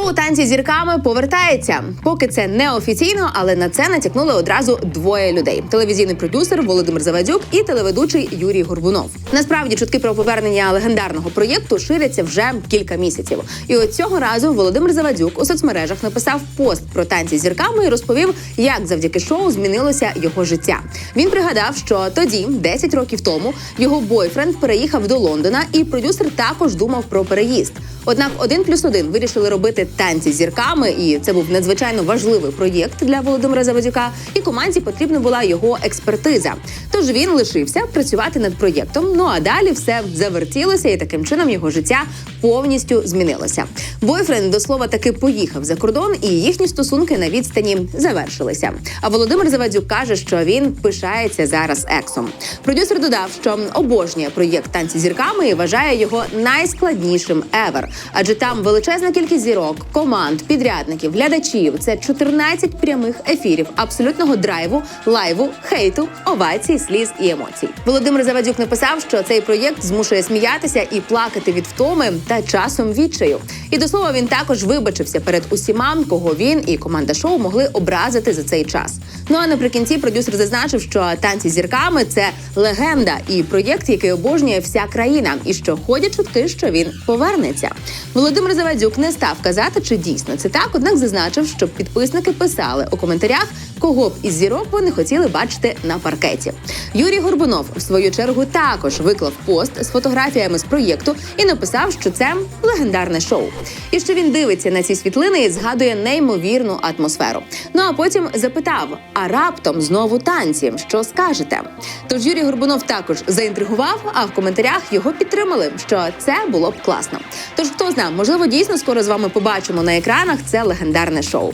Шоу танці зірками повертається. Поки це не офіційно, але на це натякнули одразу двоє людей: телевізійний продюсер Володимир Завадюк і телеведучий Юрій Горбунов. Насправді чутки про повернення легендарного проєкту ширяться вже кілька місяців. І от цього разу Володимир Завадюк у соцмережах написав пост про танці зірками і розповів, як завдяки шоу змінилося його життя. Він пригадав, що тоді, 10 років тому, його бойфренд переїхав до Лондона, і продюсер також думав про переїзд. Однак один плюс один вирішили робити танці зірками, і це був надзвичайно важливий проєкт для Володимира Завадюка. І команді потрібна була його експертиза. Тож він лишився працювати над проєктом. Ну а далі все завертілося, і таким чином його життя повністю змінилося. Бойфренд до слова таки поїхав за кордон, і їхні стосунки на відстані завершилися. А Володимир Завадюк каже, що він пишається зараз ексом. Продюсер додав, що обожнює проєкт танці зірками і вважає його найскладнішим ever. Адже там величезна кількість зірок, команд, підрядників, глядачів. Це 14 прямих ефірів, абсолютного драйву, лайву, хейту, овацій, сліз і емоцій. Володимир Завадюк написав, що цей проєкт змушує сміятися і плакати від втоми та часом відчаю. І до слова він також вибачився перед усіма, кого він і команда шоу могли образити за цей час. Ну а наприкінці продюсер зазначив, що танці зірками це легенда і проєкт, який обожнює вся країна, і що ходять чутки, що він повернеться. Володимир Завадюк не став казати, чи дійсно це так, однак зазначив, що підписники писали у коментарях, кого б із зірок вони хотіли бачити на паркеті. Юрій Горбунов, в свою чергу, також виклав пост з фотографіями з проєкту і написав, що це легендарне шоу. І що він дивиться на ці світлини і згадує неймовірну атмосферу. Ну а потім запитав: а раптом знову танці, що скажете? Тож Юрій Горбунов також заінтригував, а в коментарях його підтримали, що це було б класно. Тож хто знає, можливо, дійсно скоро з вами побачимо на екранах це легендарне шоу.